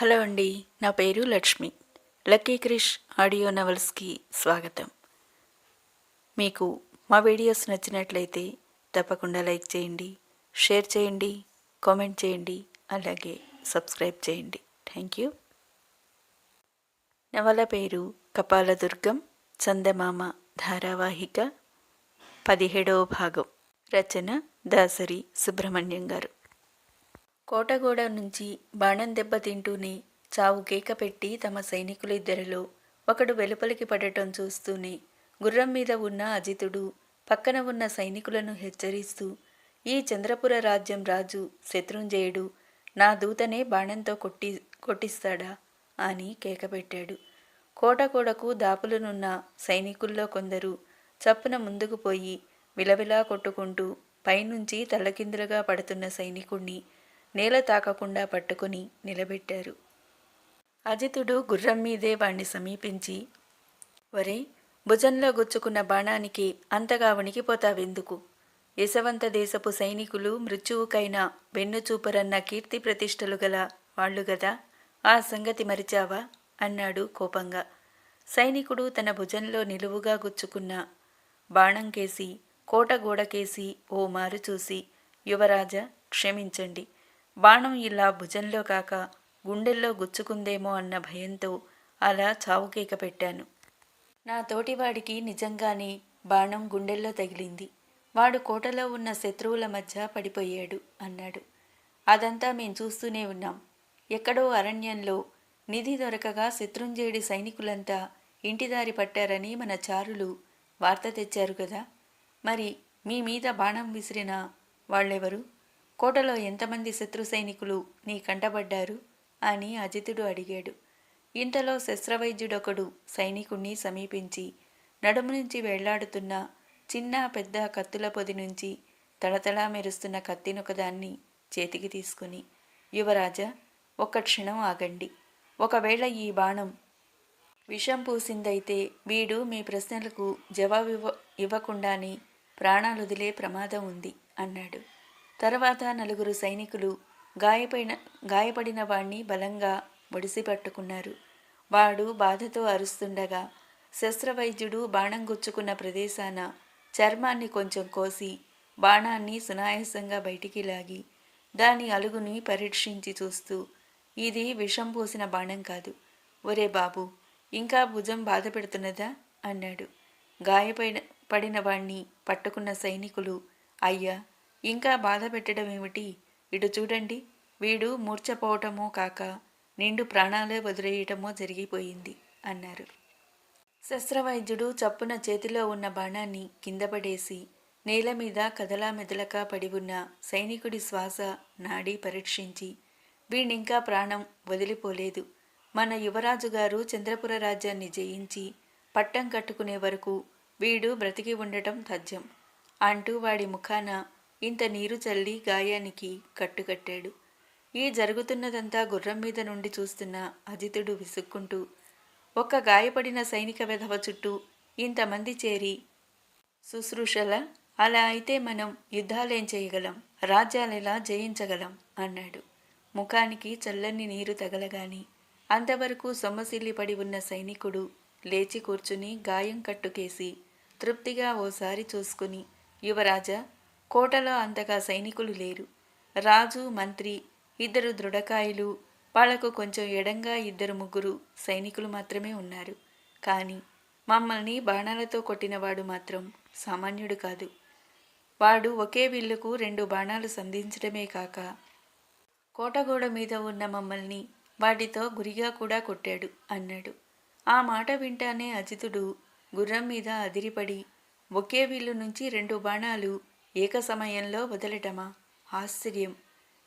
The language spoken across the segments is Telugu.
హలో అండి నా పేరు లక్ష్మి. లక్కీ క్రిష్ ఆడియో నవల్స్కి స్వాగతం. మీకు మా వీడియోస్ నచ్చినట్లయితే తప్పకుండా లైక్ చేయండి షేర్ చేయండి కామెంట్ చేయండి అలాగే సబ్స్క్రైబ్ చేయండి. Thank you. నవల పేరు కపాలదుర్గం చందమామ ధారావాహిక పదిహేడవ భాగం. రచన దాసరి సుబ్రహ్మణ్యం గారు. కోటగోడ నుంచి బాణం దెబ్బ తింటూనే చావు కేక పెట్టి తమ సైనికులిద్దరిలో ఒకడు వెలుపలికి పడటం చూస్తూనే గుర్రం మీద ఉన్న అజితుడు పక్కన ఉన్న సైనికులను హెచ్చరిస్తూ ఈ చంద్రపుర రాజ్యం రాజు శత్రుంజయుడు నా దూతనే బాణంతో కొట్టి కొట్టిస్తాడా అని కేకపెట్టాడు కోటకోడకు దాపులనున్న సైనికుల్లో కొందరు చప్పున ముందుకు పోయి విలవిలా కొట్టుకుంటూ పైనుంచి తలకిందులుగా పడుతున్న సైనికుణ్ణి నేల తాకకుండా పట్టుకుని నిలబెట్టారు. అజితుడు గుర్రం మీదే వాణ్ణి సమీపించి వరే భుజంలో గుచ్చుకున్న బాణానికి అంతగా వణికిపోతావెందుకు? యశవంత దేశపు సైనికులు మృత్యువుకైనా వెన్నుచూపరన్న కీర్తి ప్రతిష్టలు గల వాళ్ళు గదా ఆ సంగతి మరిచావా అన్నాడు కోపంగా. సైనికుడు తన భుజంలో నిలువుగా గుచ్చుకున్న బాణం కేసి ఓ మారు చూసి యువరాజా క్షమించండి. బాణం ఇలా భుజంలో కాక గుండెల్లో గుచ్చుకుందేమో అన్న భయంతో అలా చావుకేక పెట్టాను. నా తోటివాడికి నిజంగానే బాణం గుండెల్లో తగిలింది. వాడు కోటలో ఉన్న శత్రువుల మధ్య పడిపోయాడు అన్నాడు. అదంతా మేం చూస్తూనే ఉన్నాం. ఎక్కడో అరణ్యంలో నిధి దొరకగా శత్రుంజయుడి సైనికులంతా ఇంటిదారి పట్టారని మన చారులు వార్త తెచ్చారు కదా. మరి మీ మీద బాణం విసిరిన వాళ్ళెవరు? కోటలో ఎంతమంది శత్రు సైనికులు నీ కంటబడ్డారు? అని అజితుడు అడిగాడు. ఇంతలో శస్త్రవైద్యుడొకడు సైనికుణ్ణి సమీపించి నడుము నుంచి వెళ్ళాడుతున్న చిన్న పెద్ద కత్తుల పొది నుంచి తడతడా మెరుస్తున్న కత్తినొకదాన్ని చేతికి తీసుకుని యువరాజా ఒక్క క్షణం ఆగండి. ఒకవేళ ఈ బాణం విషం పూసిందైతే వీడు మీ ప్రశ్నలకు జవాబు ఇవ్వ ఇవ్వకుండానే ప్రాణాలు వదిలే ప్రమాదం ఉంది అన్నాడు. తర్వాత నలుగురు సైనికులు గాయపడిన గాయపడిన వాణ్ణి బలంగా ఒడిసి పట్టుకున్నారు వాడు బాధతో అరుస్తుండగా శస్త్రవైద్యుడు బాణం గుచ్చుకున్న ప్రదేశాన చర్మాన్ని కొంచెం కోసి బాణాన్ని సునాయాసంగా బయటికి లాగి దాని అలుగుని పరీక్షించి చూస్తూ ఇది విషం పోసిన బాణం కాదు. ఒరే బాబు ఇంకా భుజం బాధ పెడుతున్నదా? అన్నాడు. గాయపడిన పడిన వాణ్ణి పట్టుకున్న సైనికులు అయ్యా ఇంకా బాధ పెట్టడం ఏమిటి ఇటు చూడండి. వీడు మూర్చపోవటమో కాక నిండు ప్రాణాలే వదిలేయటమో జరిగిపోయింది అన్నారు. శస్త్రవైద్యుడు చప్పున చేతిలో ఉన్న బాణాన్ని కిందపడేసి నేల మీద కదలా మెదలక పడి ఉన్న సైనికుడి శ్వాస నాడి పరీక్షించి వీణింకా ప్రాణం వదిలిపోలేదు. మన యువరాజు గారు చంద్రపుర రాజ్యాన్ని జయించి పట్టం కట్టుకునే వరకు వీడు బ్రతికి ఉండటం తథ్యం. అంటూ వాడి ముఖాన ఇంత నీరు చల్లి గాయానికి కట్టుకట్టాడు ఈ జరుగుతున్నదంతా గుర్రం మీద నుండి చూస్తున్న అజితుడు విసుక్కుంటూ ఒక్క గాయపడిన సైనిక వెధవ చుట్టూ ఇంతమంది చేరి శుశ్రూషల అలా అయితే మనం యుద్ధాలేం చేయగలం రాజ్యాలెలా జయించగలం అన్నాడు. ముఖానికి చల్లని నీరు తగలగాని అంతవరకు సొమ్మసిల్లిపడి ఉన్న సైనికుడు లేచి కూర్చుని గాయం కట్టుకేసి తృప్తిగా ఓసారి చూసుకుని యువరాజా కోటలో అంతగా సైనికులు లేరు. రాజు మంత్రి ఇద్దరు దృఢకాయలు వాళ్ళకు కొంచెం ఎడంగా ఇద్దరు ముగ్గురు సైనికులు మాత్రమే ఉన్నారు. కానీ మమ్మల్ని బాణాలతో కొట్టినవాడు మాత్రం సామాన్యుడు కాదు. వాడు ఒకే విల్లుకు రెండు బాణాలు సంధించడమే కాక కోటగోడ మీద ఉన్న మమ్మల్ని వాటితో గురిగా కూడా కొట్టాడు అన్నాడు. ఆ మాట వింటానే అజితుడు గుర్రం మీద అదిరిపడి ఒకే విల్లు నుంచి రెండు బాణాలు ఏక సమయంలో వదలటమా? ఆశ్చర్యం.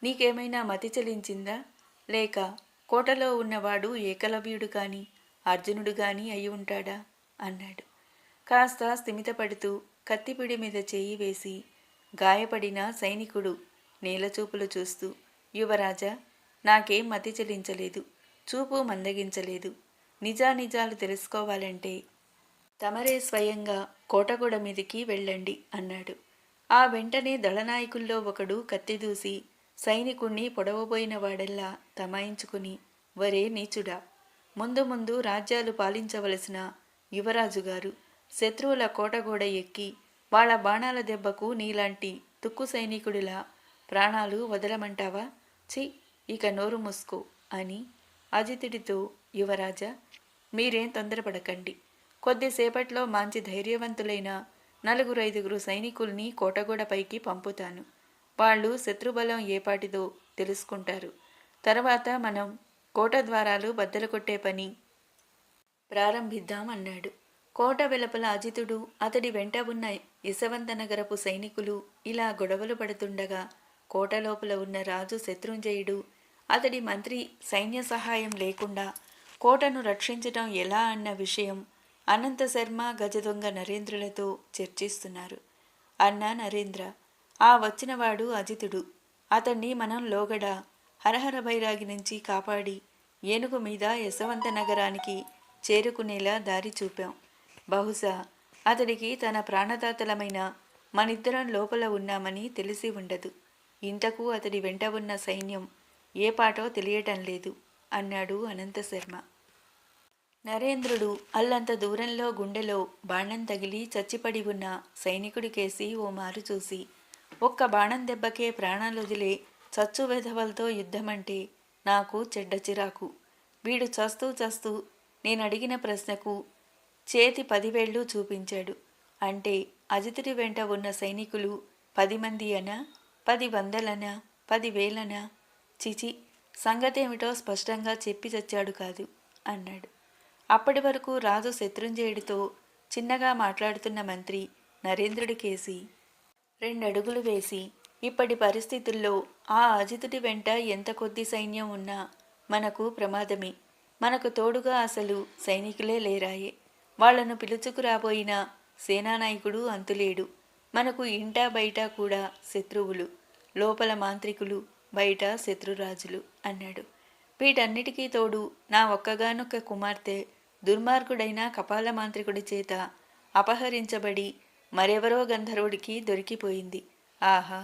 నీకేమైనా మతి చలించిందా? లేక కోటలో ఉన్నవాడు ఏకలవ్యుడు కాని అర్జునుడు కాని అయి ఉంటాడా? అన్నాడు. కాస్త స్థిమితపడుతూ కత్తిపిడి మీద చేయి వేసి గాయపడిన సైనికుడు నేలచూపులు చూస్తూ యువరాజా నాకేం మతి చెలించలేదు. చూపు మందగించలేదు. నిజానిజాలు తెలుసుకోవాలంటే తమరే స్వయంగా కోటగూడ మీదికి వెళ్ళండి అన్నాడు. ఆ వెంటనే దళనాయకుల్లో ఒకడు కత్తిదూసి సైనికుణ్ణి పొడవబోయిన వాడల్లా తమాయించుకుని వరే నీచుడా ముందు ముందు రాజ్యాలు పాలించవలసిన యువరాజు గారు శత్రువుల కోటగోడ ఎక్కి వాళ్ళ బాణాల దెబ్బకు నీలాంటి తుక్కు సైనికుడిలా ప్రాణాలు వదలమంటావా? ఛీ ఇక నోరు మూసుకో అని అజితుడితో యువరాజా మీరేం తొందరపడకండి. కొద్దిసేపట్లో మంచి ధైర్యవంతులైన నలుగురు ఐదుగురు సైనికుల్ని కోటగూడపైకి పంపుతాను. వాళ్ళు శత్రుబలం ఏపాటిదో తెలుసుకుంటారు. తర్వాత మనం కోట ద్వారాలు బద్దలు కొట్టే పని ప్రారంభిద్దాం అన్నాడు కోట వెలపల అజితుడు అతడి వెంట ఉన్న యశవంతనగరపు సైనికులు ఇలా గొడవలు పడుతుండగా కోట లోపల ఉన్న రాజు శత్రుంజయుడు అతడి మంత్రి సైన్య సహాయం లేకుండా కోటను రక్షించటం ఎలా అన్న విషయం అనంత శర్మ గజదొంగ నరేంద్రులతో చర్చిస్తున్నారు. అన్నా నరేంద్ర ఆ వచ్చినవాడు అజితుడు. అతన్ని మనం లోగడ హరహర బైరాగి నుంచి కాపాడి ఏనుగు మీద యశవంత నగరానికి చేరుకునేలా దారి చూపాం. బహుశా అతడికి తన ప్రాణదాతలమైన మనిద్దరం లోపల ఉన్నామని తెలిసి ఉండదు. ఇంతకు అతడి వెంట ఉన్న సైన్యం ఏ పాటో తెలియటం లేదు అన్నాడు అనంత శర్మ. నరేంద్రుడు అల్లంత దూరంలో గుండెలో బాణం తగిలి చచ్చిపడి ఉన్న సైనికుడికేసి ఓ మారు చూసి ఒక్క బాణం దెబ్బకే ప్రాణాలొదిలే చచ్చు వెధవలతో యుద్ధమంటే నాకు చెడ్డ చిరాకు. వీడు చస్తూ చస్తూ నేను అడిగిన ప్రశ్నకు చేతి పదివేళ్ళు చూపించాడు. అంటే అజితుడి వెంట ఉన్న సైనికులు పది మంది అనా పది వందలనా పదివేలనా చిచి సంగతేమిటో స్పష్టంగా చెప్పి చచ్చాడు కాదు అన్నాడు. అప్పటి వరకు రాజు శత్రుంజయుడితో చిన్నగా మాట్లాడుతున్న మంత్రి నరేంద్రుడికేసి రెండడుగులు వేసి ఇప్పటి పరిస్థితుల్లో ఆ అజితుడి వెంట ఎంత కొద్ది సైన్యం ఉన్నా మనకు ప్రమాదమే. మనకు తోడుగా అసలు సైనికులే లేరాయే. వాళ్ళను పిలుచుకురాబోయిన సేనానాయకుడు అంతులేడు. మనకు ఇంటా బయట కూడా శత్రువులు లోపల మాంత్రికులు బయట శత్రురాజులు అన్నాడు. వీటన్నిటికీ తోడు నా ఒక్కగానొక్క కుమార్తె దుర్మార్గుడైన కపాల మాంత్రికుడి చేత అపహరించబడి మరెవరో గంధర్వుడికి దొరికిపోయింది. ఆహా!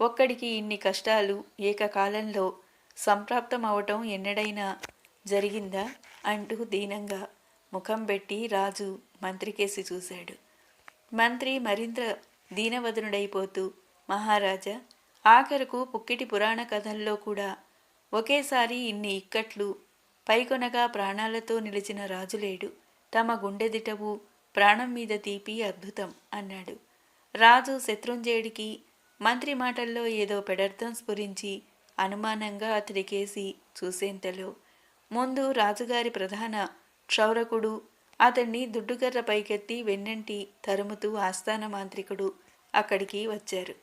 ఒక్కడికి ఇన్ని కష్టాలు ఏకకాలంలో సంప్రాప్తమవటం ఎన్నడైనా జరిగిందా? అంటూ దీనంగా ముఖం పెట్టి రాజు మంత్రికేసి చూశాడు. మంత్రి మరింత దీనవదనుడైపోతూ మహారాజా ఆఖరుకు పుక్కిటి పురాణ కథల్లో కూడా ఒకేసారి ఇన్ని ఇక్కట్లు పైకొనగా ప్రాణాలతో నిలిచిన రాజులేడు తమ గుండెదిటవు ప్రాణం మీద తీపి అద్భుతం అన్నాడు. రాజు శత్రుంజయుడికి మంత్రి మాటల్లో ఏదో పెడర్థం స్ఫురించి అనుమానంగా అతడికేసి చూసేంతలో ముందు రాజుగారి ప్రధాన క్షౌరకుడు అతన్ని దుడ్డుగర్ర పైకెత్తి వెన్నంటి తరుముతూ ఆస్థాన మాంత్రికుడు అక్కడికి వచ్చారు.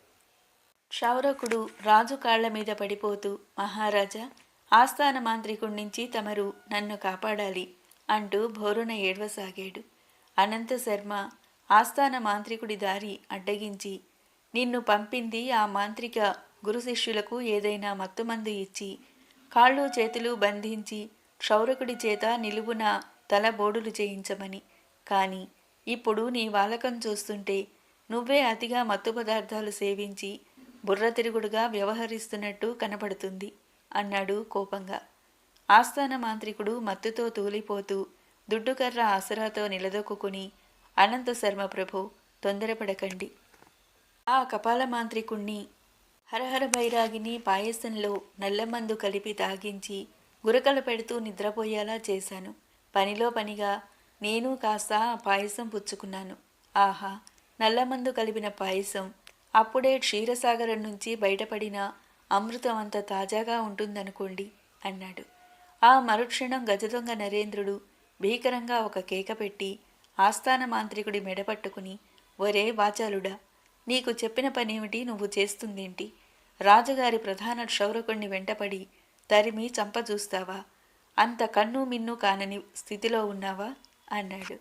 క్షౌరకుడు రాజు కాళ్ళ మీద పడిపోతూ మహారాజా ఆస్థాన మాంత్రికుడి నుంచి తమరు నన్ను కాపాడాలి అంటూ భోరున ఏడ్వసాగాడు. అనంత శర్మ ఆస్థాన మాంత్రికుడి దారి అడ్డగించి నిన్ను పంపింది ఆ మాంత్రిక గురు శిష్యులకు ఏదైనా మత్తుమందు ఇచ్చి కాళ్ళు చేతులు బంధించి క్షౌరకుడి చేత నిలువున తల బోడులు చేయించమని. కానీ ఇప్పుడు నీ వాలకం చూస్తుంటే నువ్వే అతిగా మత్తు పదార్థాలు సేవించి బుర్ర తిరుగుడుగా వ్యవహరిస్తున్నట్టు కనపడుతుంది. అన్నాడు కోపంగా. ఆస్థాన మాంత్రికుడు మత్తుతో తూలిపోతూ దుడ్డుకర్ర ఆసరాతో నిలదొక్కుని అనంత శర్మ ప్రభు తొందరపడకండి ఆ కపాల మాంత్రికుణ్ణి హరహర బైరాగిని పాయసంలో నల్లమందు కలిపి తాగించి గురకలు పెడుతూ నిద్రపోయేలా చేశాను. పనిలో పనిగా నేను కాస్త పాయసం పుచ్చుకున్నాను. ఆహా నల్లమందు కలిపిన పాయసం అప్పుడే క్షీరసాగరం నుంచి బయటపడిన అమృతం అంత తాజాగా ఉంటుందనుకోండి అన్నాడు. ఆ మరుక్షణం గజదొంగ నరేంద్రుడు భీకరంగా ఒక కేక పెట్టి ఆస్థాన మాంత్రికుడి మెడపట్టుకుని ఒరే వాచాలుడా నీకు చెప్పిన పనేమిటి? నువ్వు చేస్తుందేంటి? రాజుగారి ప్రధాన క్షౌరకుణ్ణి వెంటపడి తరిమి చంపజూస్తావా అంత కన్ను మిన్ను కానని స్థితిలో ఉన్నావా? అన్నాడు.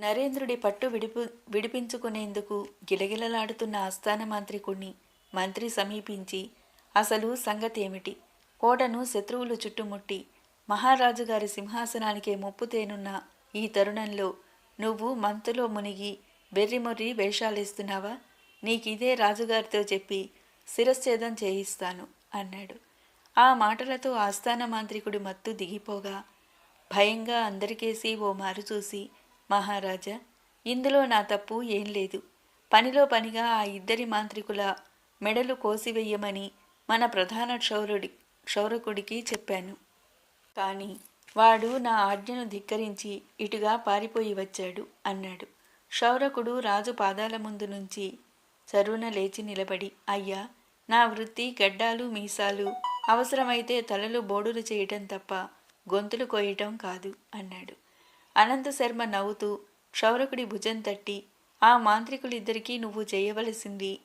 నరేంద్రుడి పట్టు విడిపు విడిపించుకునేందుకు గిలగిలలాడుతున్న ఆస్థాన మాంత్రికుణ్ణి మంత్రి సమీపించి అసలు సంగతేమిటి? కోటను శత్రువులు చుట్టుముట్టి మహారాజు గారి సింహాసనానికే ముప్పు తేనున్న ఈ తరుణంలో నువ్వు మంతులో మునిగి బెర్రిమొర్రి వేషాలేస్తున్నావా? నీకిదే రాజుగారితో చెప్పి శిరశ్ఛేదం చేయిస్తాను అన్నాడు. ఆ మాటలతో ఆస్థాన మాంత్రికుడు మత్తు దిగిపోగా భయంగా అందరికేసి ఓ మారు చూసి మహారాజా ఇందులో నా తప్పు ఏం లేదు. పనిలో పనిగా ఆ ఇద్దరి మాంత్రికుల మెడలు కోసివెయ్యమని మన ప్రధాన క్షౌరుడి క్షౌరకుడికి చెప్పాను. కానీ వాడు నా ఆజ్ఞను ధిక్కరించి ఇటుగా పారిపోయి వచ్చాడు అన్నాడు. క్షౌరకుడు రాజు పాదాల ముందు నుంచి చరువున లేచి నిలబడి అయ్యా నా వృత్తి గడ్డాలు మీసాలు అవసరమైతే తలలు బోడులు చేయటం తప్ప గొంతులు కోయటం కాదు అన్నాడు. అనంత శర్మ నవ్వుతూ క్షౌరకుడి భుజం తట్టి ఆ మాంత్రికులిద్దరికీ నువ్వు చేయవలసింది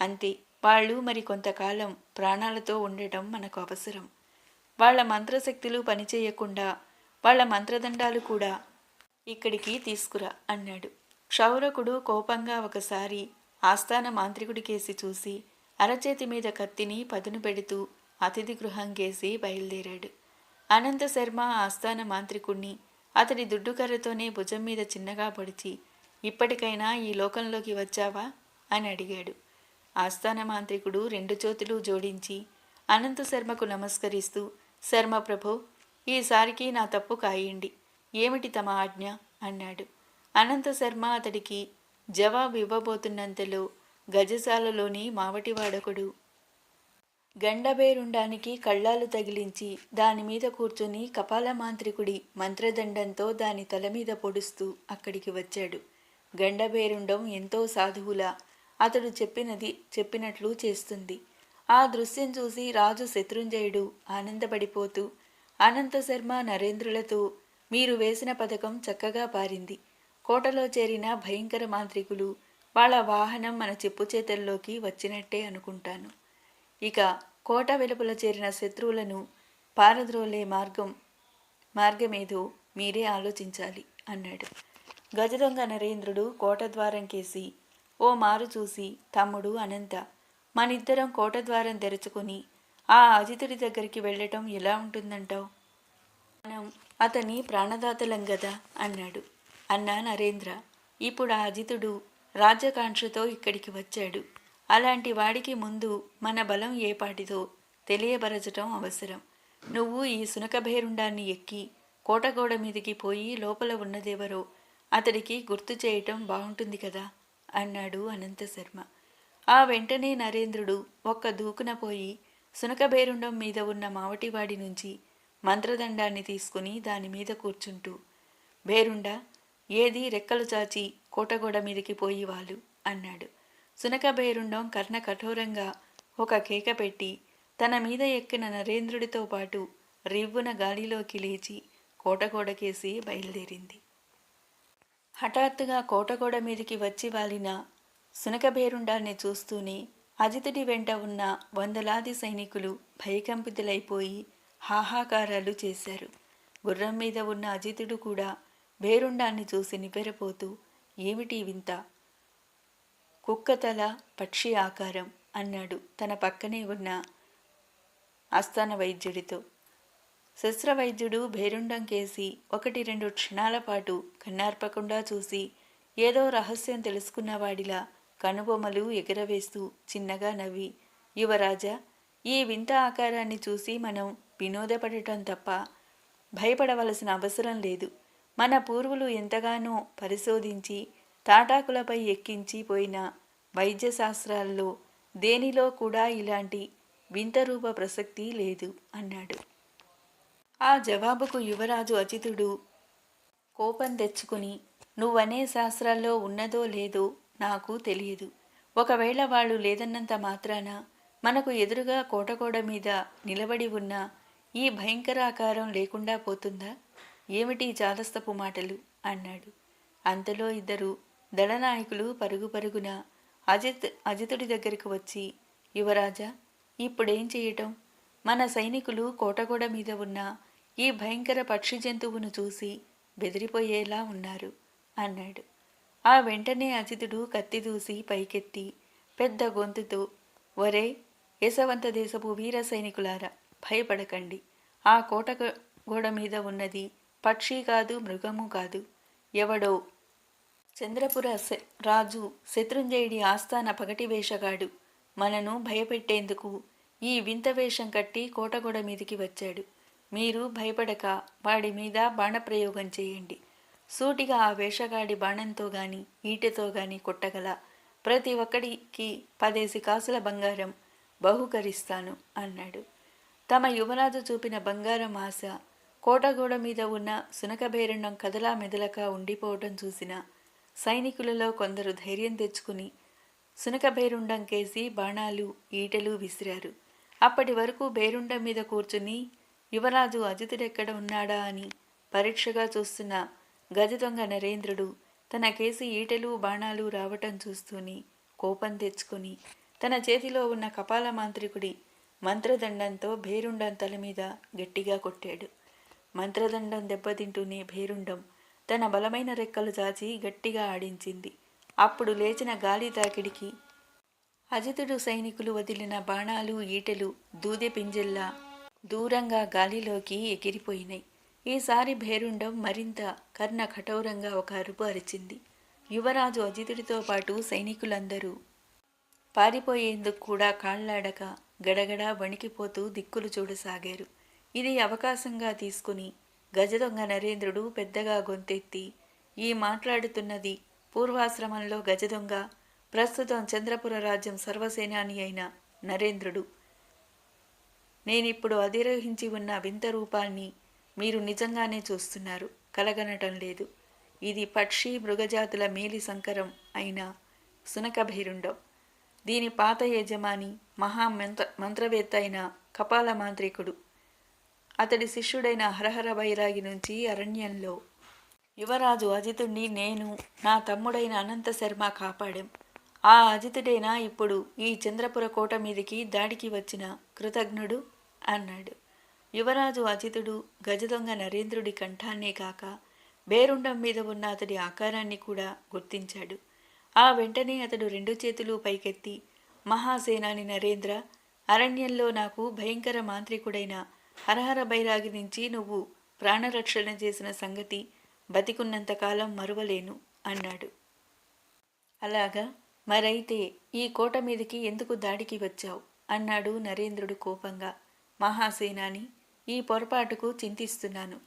అంతే వాళ్ళు మరి కొంతకాలం ప్రాణాలతో ఉండటం మనకు అవసరం. వాళ్ళ మంత్రశక్తులు పనిచేయకుండా వాళ్ళ మంత్రదండాలు కూడా ఇక్కడికి తీసుకురా అన్నాడు. క్షౌరకుడు కోపంగా ఒకసారి ఆస్థాన మాంత్రికుడికేసి చూసి అరచేతి మీద కత్తిని పదును పెడుతూ అతిథి గృహంకేసి బయలుదేరాడు. అనంత శర్మ ఆస్థాన మాంత్రికుణ్ణి అతడి దుడ్డుకర్రతోనే భుజం మీద చిన్నగా పొడిచి ఇప్పటికైనా ఈ లోకంలోకి వచ్చావా? అని అడిగాడు. ఆస్థాన మాంత్రికుడు రెండు చేతులు జోడించి అనంత శర్మకు నమస్కరిస్తూ శర్మ ప్రభో ఈసారికి నా తప్పు కాయండి. ఏమిటి తమ ఆజ్ఞ? అన్నాడు. అనంత శర్మ అతడికి జవాబు ఇవ్వబోతున్నంతలో గజశాలలోని మావటివాడకుడు గండబేరుండానికి కళ్ళాలు తగిలించి దానిమీద కూర్చుని కపాల మాంత్రికుడి మంత్రదండంతో దాని తల మీద పొడుస్తూ అక్కడికి వచ్చాడు. గండబేరుండం ఎంతో సాధువులా అతడు చెప్పినది చెప్పినట్లు చేస్తుంది. ఆ దృశ్యం చూసి రాజు శత్రుంజయుడు ఆనందపడిపోతూ అనంత శర్మ నరేంద్రులతో మీరు వేసిన పథకం చక్కగా పారింది. కోటలో చేరిన భయంకర మాంత్రికులు వాళ్ళ వాహనం మన చెప్పు చేతల్లోకి వచ్చినట్టే అనుకుంటాను. ఇక కోట వెలుపల చేరిన శత్రువులను పారద్రోలే మార్గం మార్గమేదో మీరే ఆలోచించాలి అన్నాడు. గజదొంగ నరేంద్రుడు కోట ద్వారం కేసి ఓ మారు చూసి తమ్ముడు అనంత మనిద్దరం కోటద్వారం తెరుచుకుని ఆ అజితుడి దగ్గరికి వెళ్ళటం ఎలా ఉంటుందంటావు? మనం అతని ప్రాణదాతలం కదా అన్నాడు. అన్నా నరేంద్ర ఇప్పుడు ఆ అజితుడు రాజ్యకాంక్షతో ఇక్కడికి వచ్చాడు. అలాంటి వాడికి ముందు మన బలం ఏపాటిదో తెలియబరచటం అవసరం. నువ్వు ఈ సునకభేరుండాన్ని ఎక్కి కోటగోడ మీదికి పోయి లోపల ఉన్నదెవరో అతడికి గుర్తు చేయటం బాగుంటుంది కదా. అన్నాడు అనంతశర్మ ఆ వెంటనే నరేంద్రుడు ఒక్క దూకున పోయి సునకబేరుండం మీద ఉన్న మావటివాడి నుంచి మంత్రదండాన్ని తీసుకుని దాని మీద కూర్చుంటూ బేరుండా ఏది రెక్కలు చాచి కోటగోడ మీదకి పోయి వాళ్ళు అన్నాడు. సునకబేరుండం కర్ణ కఠోరంగా ఒక కేక పెట్టి తన మీద ఎక్కిన నరేంద్రుడితో పాటు రివ్వున గాలిలోకి లేచి కోటగోడకేసి బయలుదేరింది. హఠాత్తుగా కోటగోడ మీదికి వచ్చి వాలిన సునకబేరుండాన్ని చూస్తూనే అజితుడి వెంట ఉన్న వందలాది సైనికులు భయకంపితులైపోయి హాహాకారాలు చేశారు. గుర్రం మీద ఉన్న అజితుడు కూడా బేరుండాన్ని చూసి నిపెరపోతూ ఏమిటి వింత? కుక్కతల పక్షి ఆకారం అన్నాడు తన పక్కనే ఉన్న ఆస్థాన వైద్యుడితో. శస్త్రవైద్యుడు భేరుండం కేసి ఒకటి రెండు క్షణాల పాటు కన్నార్పకుండా చూసి ఏదో రహస్యం తెలుసుకున్నవాడిలా కనుబొమ్మలు ఎగరవేస్తూ చిన్నగా నవ్వి యువరాజా ఈ వింత ఆకారాన్ని చూసి మనం వినోదపడటం తప్ప భయపడవలసిన అవసరం లేదు. మన పూర్వులు ఎంతగానో పరిశోధించి తాటాకులపై ఎక్కించి పోయిన వైద్యశాస్త్రాల్లో దేనిలో కూడా ఇలాంటి వింత రూప ప్రసక్తి లేదు అన్నాడు. ఆ జవాబుకు యువరాజు అజితుడు కోపం తెచ్చుకుని నువ్వనే శాస్త్రాల్లో ఉన్నదో లేదో నాకు తెలియదు. ఒకవేళ వాళ్ళు లేదన్నంత మాత్రాన మనకు ఎదురుగా కోటకోడ మీద నిలబడి ఉన్న ఈ భయంకరాకారం లేకుండా పోతుందా? ఏమిటి జాలస్తపు మాటలు? అన్నాడు. అంతలో ఇద్దరు దళనాయకులు పరుగు పరుగున అజిత్ అజితుడి దగ్గరికి వచ్చి యువరాజా ఇప్పుడేం చేయటం? మన సైనికులు కోటగోడ మీద ఉన్న ఈ భయంకర పక్షి జంతువును చూసి బెదిరిపోయేలా ఉన్నారు అన్నాడు. ఆ వెంటనే అజితుడు కత్తి దూసి పైకెత్తి పెద్ద గొంతుతో ఒరే యశవంత దేశపు వీర సైనికులారా భయపడకండి. ఆ కోట గోడ మీద ఉన్నది పక్షి కాదు మృగము కాదు. ఎవడో చంద్రపుర రాజు శత్రుంజయుడి ఆస్థాన పగటి వేషగాడు మనను భయపెట్టేందుకు ఈ వింత వేషం కట్టి కోటగోడ మీదికి వచ్చాడు. మీరు భయపడక వాడి మీద బాణప్రయోగం చేయండి. సూటిగా ఆ వేషగాడి బాణంతో గాని ఈటెతో గాని కొట్టగల ప్రతి ఒక్కడికి పదేసి కాసుల బంగారం బహుకరిస్తాను అన్నాడు. తమ యువరాజు చూపిన బంగారం ఆశ కోటగోడ మీద ఉన్న సునకబేరణం కదలా మెదలక ఉండిపోవటం చూసిన సైనికులలో కొందరు ధైర్యం తెచ్చుకుని సునకబేరుండం కేసి బాణాలు ఈటలు విసిరారు. అప్పటి వరకు బేరుండం మీద కూర్చుని యువరాజు అజితుడెక్కడ ఉన్నాడా అని పరీక్షగా చూస్తున్న గజదొంగ నరేంద్రుడు తన కేసి ఈటెలు బాణాలు రావటం చూస్తూని కోపం తెచ్చుకుని తన చేతిలో ఉన్న కపాల మాంత్రికుడి మంత్రదండంతో భేరుండం తల మీద గట్టిగా కొట్టాడు. మంత్రదండం దెబ్బతింటూనే భేరుండం తన బలమైన రెక్కలు చాచి గట్టిగా ఆడించింది. అప్పుడు లేచిన గాలి తాకిడికి అజితుడు సైనికులు వదిలిన బాణాలు ఈటెలు దూదె పింజల్లా దూరంగా గాలిలోకి ఎగిరిపోయినాయి ఈసారి భేరుండం మరింత కర్ణ కఠోరంగా ఒక అరుపు అరిచింది. యువరాజు అజితుడితో పాటు సైనికులందరూ పారిపోయేందుకు కూడా కాళ్ళాడక గడగడా వణికిపోతూ దిక్కులు చూడసాగారు. ఇది అవకాశంగా తీసుకుని గజదొంగ నరేంద్రుడు పెద్దగా గొంతెత్తి ఈ మాట్లాడుతున్నది పూర్వాశ్రమంలో గజదొంగ ప్రస్తుతం చంద్రపుర రాజ్యం సర్వసేనాని అయిన నరేంద్రుడు. నేనిప్పుడు అధిరోహించి ఉన్న వింత రూపాన్ని మీరు నిజంగానే చూస్తున్నారు. కలగనటం లేదు. ఇది పక్షి మృగజాతుల మేలి సంకరం అయిన సునకభైరుండం. దీని పాత యజమాని మహామంత్ర మంత్రవేత్త అయిన కపాల మాంత్రికుడు. అతడి శిష్యుడైన హరహర బైరాగి నుంచి అరణ్యంలో యువరాజు అజితుణ్ణి నేను నా తమ్ముడైన అనంత శర్మ కాపాడాం. ఆ అజితుడేనా ఇప్పుడు ఈ చంద్రపుర కోట మీదికి దాడికి వచ్చిన కృతజ్ఞుడు అన్నాడు. యువరాజు అజితుడు గజదొంగ నరేంద్రుడి కంఠాన్నే కాక బేరుండం మీద ఉన్న అతడి ఆకారాన్ని కూడా గుర్తించాడు. ఆ వెంటనే అతడు రెండు చేతులు పైకెత్తి మహాసేనాని నరేంద్ర అరణ్యంలో నాకు భయంకర మాంత్రికుడైన హరహర బైరాగి నుంచి నువ్వు ప్రాణరక్షణ చేసిన సంగతి బతికున్నంతకాలం మరువలేను అన్నాడు. అలాగా మరైతే ఈ కోట మీదకి ఎందుకు దాడికి వచ్చావు? అన్నాడు నరేంద్రుడు కోపంగా. మహాసేనాని ఈ పొరపాటుకు చింతిస్తున్నాను.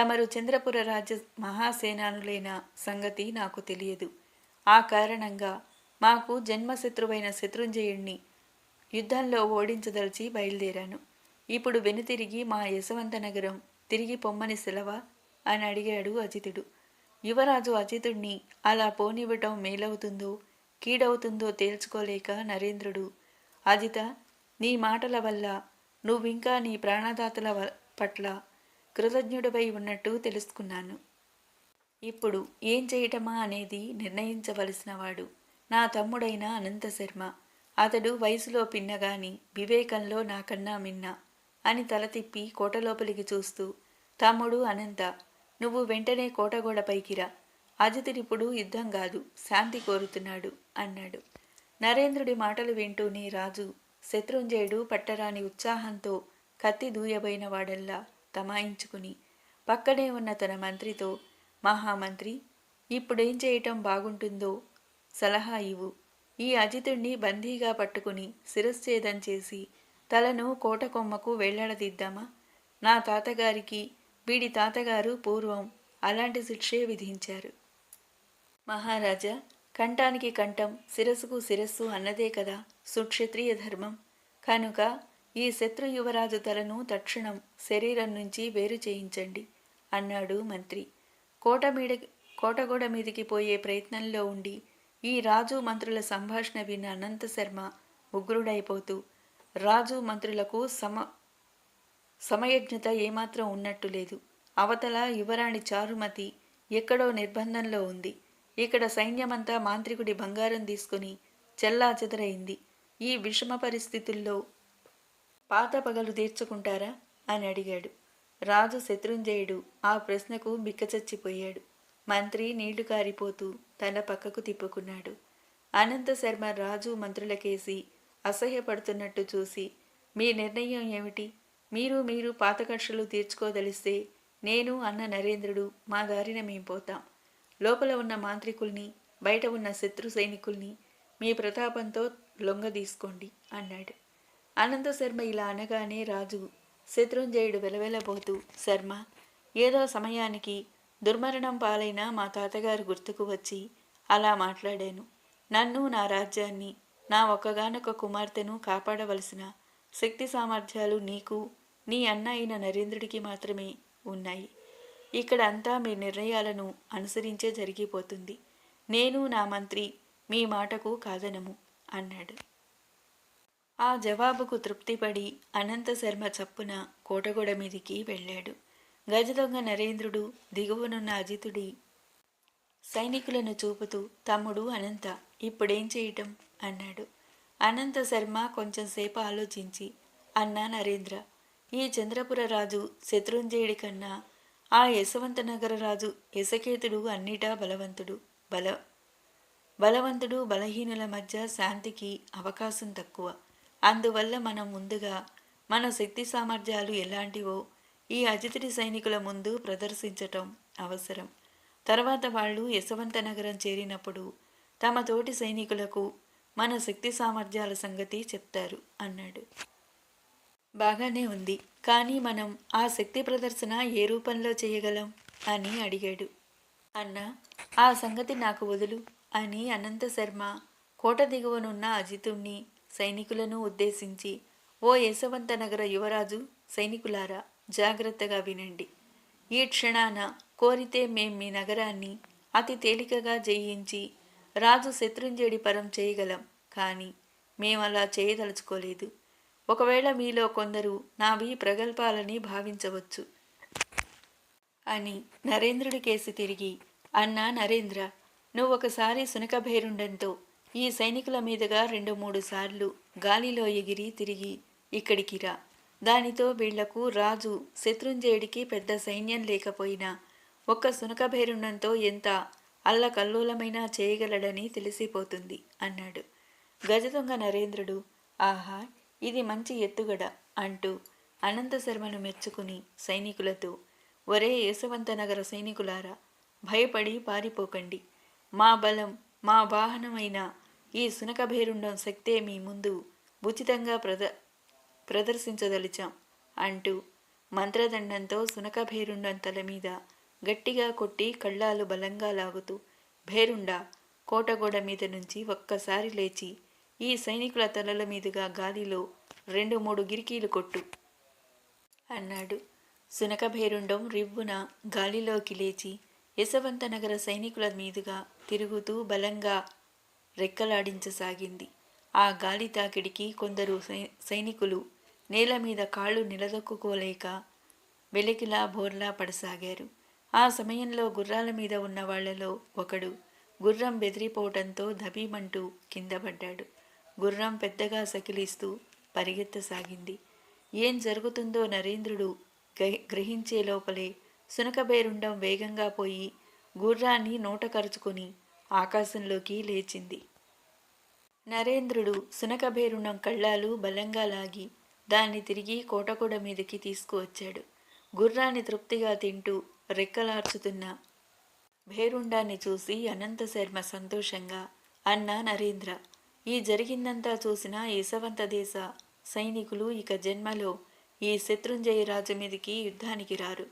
తమరు చంద్రపుర రాజ్య మహాసేనానులైన సంగతి నాకు తెలియదు. ఆ కారణంగా మాకు జన్మశత్రువైన శత్రుంజయుణ్ణి యుద్ధంలో ఓడించదలిచి బయలుదేరాను. ఇప్పుడు వెనుతిరిగి మా యశవంత నగరం తిరిగి పొమ్మని సెలవా? అని అడిగాడు అజితుడు. యువరాజు అజితుడిని అలా పోనివ్వటం మేలవుతుందో కీడవుతుందో తేల్చుకోలేక నరేంద్రుడు అజిత నీ మాటల వల్ల నువ్వింకా నీ ప్రాణదాతల పట్ల కృతజ్ఞుడిపై ఉన్నట్టు తెలుసుకున్నాను. ఇప్పుడు ఏం చేయటమా అనేది నిర్ణయించవలసినవాడు నా తమ్ముడైన అనంత శర్మ. అతడు వయసులో పిన్నగాని వివేకంలో నాకన్నా మిన్న అని తల తిప్పి కోటలోపలికి చూస్తూ తమ్ముడు అనంత నువ్వు వెంటనే కోటగోడ పైకిరా అజితుడిప్పుడు యుద్ధం కాదు శాంతి కోరుతున్నాడు అన్నాడు. నరేంద్రుడి మాటలు వింటూనే రాజు శత్రుంజయుడు పట్టరాని ఉత్సాహంతో కత్తి దూయబోయిన వాడల్లా తమాయించుకుని పక్కనే ఉన్న తన మంత్రితో మహామంత్రి ఇప్పుడేం చేయటం బాగుంటుందో సలహా ఇవ్వు ఈ అజితుణ్ణి బందీగా పట్టుకుని శిరశ్ఛేదం చేసి తలను కోట కొమ్మకు నా తాతగారికి వీడి తాతగారు పూర్వం అలాంటి శిక్షే విధించారు. మహారాజా కంఠానికి కంఠం శిరస్సుకు శిరస్సు అన్నదే కదా సుక్షత్రియ ధర్మం. కనుక ఈ శత్రు యువరాజు తలను తక్షణం శరీరం నుంచి వేరు చేయించండి అన్నాడు మంత్రి. కోట మీద కోటగోడ మీదికి పోయే ప్రయత్నంలో ఉండి ఈ రాజు మంత్రుల సంభాషణ విన్న అనంత శర్మ ఉగ్రుడైపోతూ రాజు మంత్రులకు సమ సమయజ్ఞత ఏమాత్రం ఉన్నట్టు లేదు. అవతల యువరాణి చారుమతి ఎక్కడో నిర్బంధంలో ఉంది. ఇక్కడ సైన్యమంతా మాంత్రికుడి బంగారం తీసుకుని చెల్లాచెదరైంది. ఈ విషమ పరిస్థితుల్లో పాత పగలు తీర్చుకుంటారా? అని అడిగాడు. రాజు శత్రుంజయుడు ఆ ప్రశ్నకు బిక్కచచ్చిపోయాడు. మంత్రి నీళ్ళు కారిపోతూ తన పక్కకు తిప్పుకున్నాడు. అనంత శర్మ రాజు మంత్రులకేసి అసహ్యపడుతున్నట్టు చూసి మీ నిర్ణయం ఏమిటి? మీరు మీరు పాత కక్షలు తీర్చుకోదలిస్తే నేను అన్న నరేంద్రుడు మా దారిన మేం పోతాం. లోపల ఉన్న మాంత్రికుల్ని బయట ఉన్న శత్రు సైనికుల్ని మీ ప్రతాపంతో లొంగ తీసుకోండి అన్నాడు. అనంత శర్మ ఇలా అనగానే రాజు శత్రుంజయుడు వెలవెలబోతూ శర్మ ఏదో సమయానికి దుర్మరణం పాలైన మా తాతగారు గుర్తుకు వచ్చి అలా మాట్లాడాను. నన్ను నా రాజ్యాన్ని నా ఒక్కగానొక్క కుమార్తెను కాపాడవలసిన శక్తి సామర్థ్యాలు నీకు నీ అన్న అయిన నరేంద్రుడికి మాత్రమే ఉన్నాయి. ఇక్కడ అంతా మీ నిర్ణయాలను అనుసరించే జరిగిపోతుంది. నేను నా మంత్రి మీ మాటకు కాదనము అన్నాడు. ఆ జవాబుకు తృప్తిపడి అనంత శర్మ చప్పున కోటగోడ మీదికి వెళ్ళాడు. గజదొంగ నరేంద్రుడు దిగువనున్న అజితుడి సైనికులను చూపుతూ తమ్ముడు అనంత ఇప్పుడేం చేయటం అన్నాడు. అనంత శర్మ కొంచెం సేపు ఆలోచించి అన్నా నరేంద్ర ఈ చంద్రపుర రాజు శత్రుంజయుడి కన్నా ఆ యశవంత నగరరాజు యశకేతుడు అన్నిటా బలవంతుడు. బల బలవంతుడు బలహీనుల మధ్య శాంతికి అవకాశం తక్కువ. అందువల్ల మనం ముందుగా మన శక్తి సామర్థ్యాలు ఎలాంటివో ఈ అజితుడి సైనికుల ముందు ప్రదర్శించటం అవసరం. తర్వాత వాళ్ళు యశవంత నగరం చేరినప్పుడు తమ తోటి సైనికులకు మన శక్తి సామర్థ్యాల సంగతి చెప్తారు అన్నాడు. బాగానే ఉంది. కానీ మనం ఆ శక్తి ప్రదర్శన ఏ రూపంలో చేయగలం? అని అడిగాడు. అన్న ఆ సంగతి నాకు వదులు అని అనంత శర్మ కోట దిగువనున్న అజితుణ్ణి సైనికులను ఉద్దేశించి ఓ యశవంత నగర యువరాజు సైనికులారా జాగ్రత్తగా వినండి. ఈ క్షణాన కోరితే మేం మీ నగరాన్ని అతి తేలికగా జయించి రాజు శత్రుంజయుడి పరం చేయగలం. కానీ మేమలా చేయదలుచుకోలేదు. ఒకవేళ మీలో కొందరు నావి ప్రగల్భాలని భావించవచ్చు. అని నరేంద్రుడి కేసి తిరిగి అన్నా నరేంద్ర నువ్వు ఒకసారి ఈ సైనికుల మీదుగా రెండు మూడు సార్లు గాలిలో ఎగిరి తిరిగి ఇక్కడికి రా. దానితో వీళ్ళకు రాజు శత్రుంజయుడికి పెద్ద సైన్యం లేకపోయినా ఒక్క శునకభేరుండంతో ఎంత అల్లకల్లోలమైనా చేయగలడని తెలిసిపోతుంది అన్నాడు. గజదొంగ నరేంద్రుడు ఆహా ఇది మంచి ఎత్తుగడ అంటూ అనంతశర్మను మెచ్చుకుని సైనికులతో ఒరే యశవంత నగర సైనికులారా భయపడి పారిపోకండి. మా బలం మా వాహనమైన ఈ సునకభేరుండం శక్తే మీ ముందు ఉచితంగా ప్రద ప్రదర్శించదలిచాం అంటూ మంత్రదండంతో సునకభేరుండం తల మీద గట్టిగా కొట్టి కళ్ళాలు బలంగా లాగుతూ భేరుండా కోటగోడ మీద నుంచి ఒక్కసారి లేచి ఈ సైనికుల తలల మీదుగా గాలిలో రెండు మూడు గిరికీలు కొట్టు అన్నాడు. సునకభేరుండం రివ్వున గాలిలోకి లేచి యశవంత నగర సైనికుల మీదుగా తిరుగుతూ బలంగా రెక్కలాడించసాగింది. ఆ గాలి తాకిడికి కొందరు సైనికులు నేల మీద కాళ్ళు నిలదొక్కుకోలేక వెలికిలా బోర్లా పడసాగారు. ఆ సమయంలో గుర్రాల మీద ఉన్న వాళ్ళలో ఒకడు గుర్రం బెదిరిపోవటంతో దబీమంటూ కింద పడ్డాడు. గుర్రం పెద్దగా సకిలిస్తూ పరిగెత్తసాగింది. ఏం జరుగుతుందో నరేంద్రుడు గ్రహించే లోపలే సునకబేరుండం వేగంగా పోయి గుర్రాన్ని నోట కరుచుకొని ఆకాశంలోకి లేచింది. నరేంద్రుడు సునకబేరుణం కళ్ళాలు బలంగా లాగి దాన్ని తిరిగి కోటకూడ మీదకి తీసుకువచ్చాడు. గుర్రాన్ని తృప్తిగా తింటూ రెక్కలార్చుతున్న భేరుండాన్ని చూసి అనంతశర్మ సంతోషంగా అన్న నరేంద్ర ఈ జరిగిందంతా చూసిన యశవంత దేశ సైనికులు ఇక జన్మలో ఈ శత్రుంజయ రాజు మీదికి యుద్ధానికి రారు.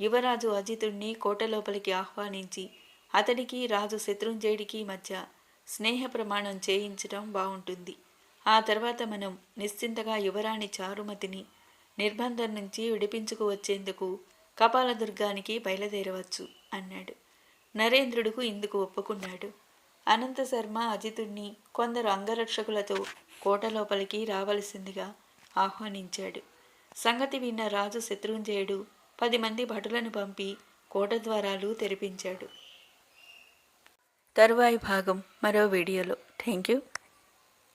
యువరాజు అజితుణ్ణి కోట లోపలికి ఆహ్వానించి అతడికి రాజు శత్రుంజయుడికి మధ్య స్నేహ ప్రమాణం చేయించడం బాగుంటుంది ఆ తర్వాత మనం నిశ్చింతగా యువరాణి చారుమతిని నిర్బంధం నుంచి విడిపించుకు వచ్చేందుకు కపాలదుర్గానికి బయలుదేరవచ్చు అన్నాడు. నరేంద్రుడుకు ఇందుకు ఒప్పుకున్నాడు. అనంత శర్మ అజితుణ్ణి కొందరు అంగరక్షకులతో కోట లోపలికి రావలసిందిగా ఆహ్వానించాడు. సంగతి విన్న రాజు శత్రుంజయుడు పది మంది భటులను పంపి కోట ద్వారాలు తెరిపించాడు. తరువాయి భాగం మరో వీడియోలో. Thank you